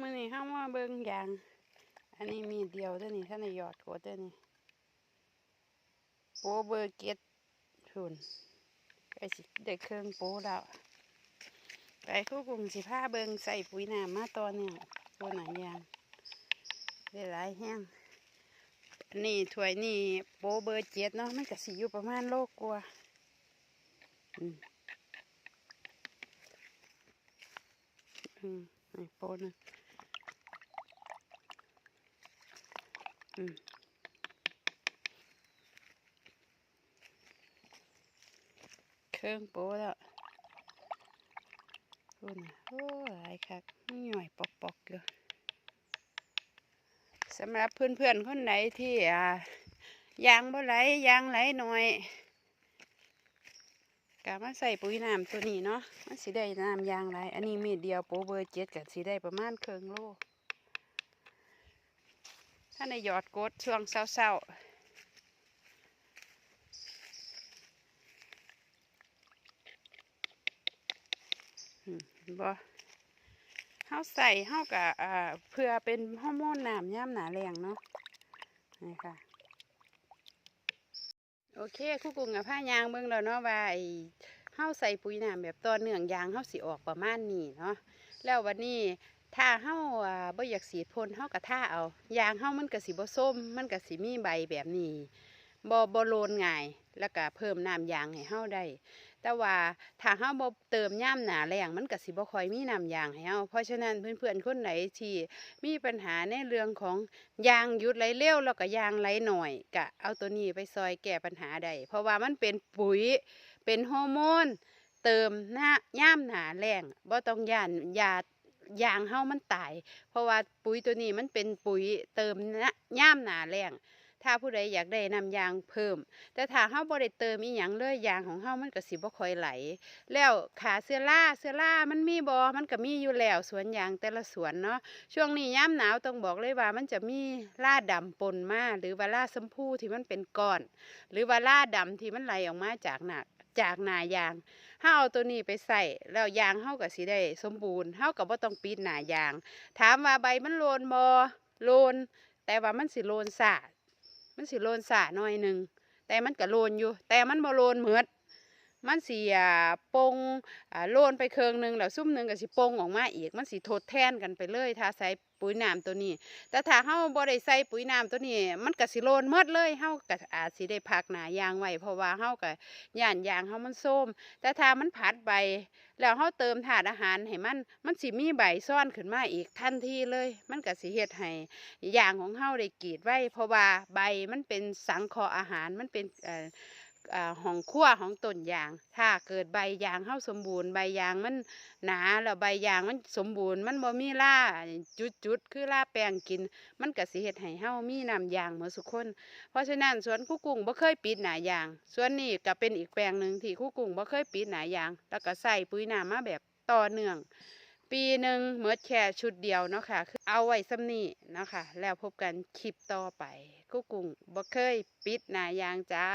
มื่อนี้เข้ามาเบิ่งยาง อันนี้มีเดียวเด้อนี่ท่านหยอดกดเด้อนี่โปเบอร์เกตทุนใกล้สิได้เครื่องโปแล้วไปคู่กรุงสิผ้าเบิ่งใส่ปุ๋ยหน้ำมาตอนเนี่ยตัวไหนยางได้หลายแห้งนนี้ถ้วยนี่โปเบอร์เจ็ดเนาะมันก็สิอยู่ประมาณโลกกว่าอืมอืมนี่โปหนึง อืม เครื่องโป้แล้วคุณน่ะโอ้หลายคักมีหน่อยปอกๆอยู่สำหรับเพื่อนๆคนไหนที่อ่ายางบ่ไหลยางไหลหน่อยกะมาใส่ปุ๋ยน้ำตัวนี้เนาะมันสิได้น้ำยางไหลอันนี้มีดเดียวโปเบอร์เจ็ดกับสิได้ประมาณเครื่องโล ถ้าในหยอดกดช่วงเศร้าๆเห็นบ่เฮาใส่เฮากะเพื่อเป็นฮอร์โมนน้ำย่ำหนาแรงเนาะ นี่ค่ะ โอเคคู่กุ้งกับผ้ายางเบิ่งแล้วเนาะว่าไอ้เฮาใส่ปุ๋ยน้ำแบบต่อเนื่องยางเฮาสิออกประมาณนี้เนาะ แล้ววันนี้ ถ้าเฮาอ่าบ่อยากสีดพ่นเฮาก็ท่าเอายางเฮามันก็สิบ่ส้ม มันก็สิมีใบแบบนี้บ่บ่โลนง่ายแล้วก็เพิ่มน้ำยางให้เฮาได้ แต่ว่าถ้าเฮาบ่เติมย่ำหนาแรงมันก็สิบ่ค่อยมีน้ำยางให้เฮาเพราะฉะนั้นเพื่อนๆคนไหนที่มีปัญหาในเรื่องของยางหยุดไหลเร็วแล้วก็ยางไหลหน่อยก็เอาตัวนี้ไปซอยแก้ปัญหาได้เพราะว่ามันเป็นปุ๋ยเป็นฮอร์โมนเติมหน้าย่ามหนาแรงบ่ต้องย่านยา ยางเฮามันตาย เพราะว่าปุ๋ยตัวนี้มันเป็นปุ๋ยเติมน้าย่ามหนาแรงถ้าผู้ใดอยากได้น้ำยางเพิ่ม แต่ถ้าเฮาบ่ได้เติมอีหยังเลยยางของเฮามันก็สิบ่ค่อยไหล แล้วขาเสื้อล่าเสื้อล่ามันมีบ่มันก็มีอยู่แล้วสวนยางแต่ละสวนเนาะช่วงนี้ย่ามหนาวต้องบอกเลยว่ามันจะมีล่าดำปนมาหรือว่าล่าชมพูที่มันเป็นก้อน หรือว่าล่าดำที่มันไหลออกมาจากหนัก จากหนายางเฮาเอาตัวนี้ไปใส่แล้วยางเฮากับสีได้สมบูรณ์เฮากับว่าต้องปิดหนายาง ถามว่าใบมันโลนบอโลน แต่ว่ามันสิโลนสามันสิโลนสาหน่อยหนึ่งแต่มันก็โลนอยู่ แต่มันบ่โลนเหมือด มันสิอ่าปงอ่าโลนไปเครืองหนึ่งแล้วซุ่มหนึ่งก็สิปงออกมาอีก มันสิทดแทนกันไปเลยถ้าใส่ปุ๋ยน้ำตัวนี้ แต่ถ้าเฮาบ่ได้ใส่ปุ๋ยน้ำตัวนี้ มันก็สิโลนหมดเลยเฮาก็อาจสิได้พักหนายางไว้เพราะว่าเฮาก็ย่านยางเฮามันส้ม แต่ถ้ามันผัดใบ แล้วเฮาเติมถาดอาหารให้มัน มันสิมีใบซ่อนขึ้นมาอีกทันทีเลย มันก็สิเฮ็ดให้ยางของเฮาได้กีดไว้ เพราะว่าใบมันเป็นสังเคราะห์อาหารมันเป็นเอ่อ ห้องครัวของต้นยาง ถ้าเกิดใบยางเฮาสมบูรณ์ใบยางมันหนาแล้วใบยางมันสมบูรณ์มันบ่มีล่าจุดๆคือล่าแป้งกิน มันก็สิเฮ็ดให้เฮามีน้ำยางเหมือนสุกคน เพราะฉะนั้นสวนคู่กุ้งบ่เคยปิดหนายางสวนนี้ก็เป็นอีกแปลงหนึ่งที่คู่กุ้งบ่เคยปิดหนายาง แล้วก็ใส่ปุ๋ยน้ำมาแบบต่อเนื่อง ปีหนึ่งเมื่อแค่ชุดเดียวเนาะค่ะคือเอาไว้ซ้ำนี้เนาะค่ะแล้วพบกันคลิปต่อไปคู่กุ้งบ่เคยปิดหนายางจ้า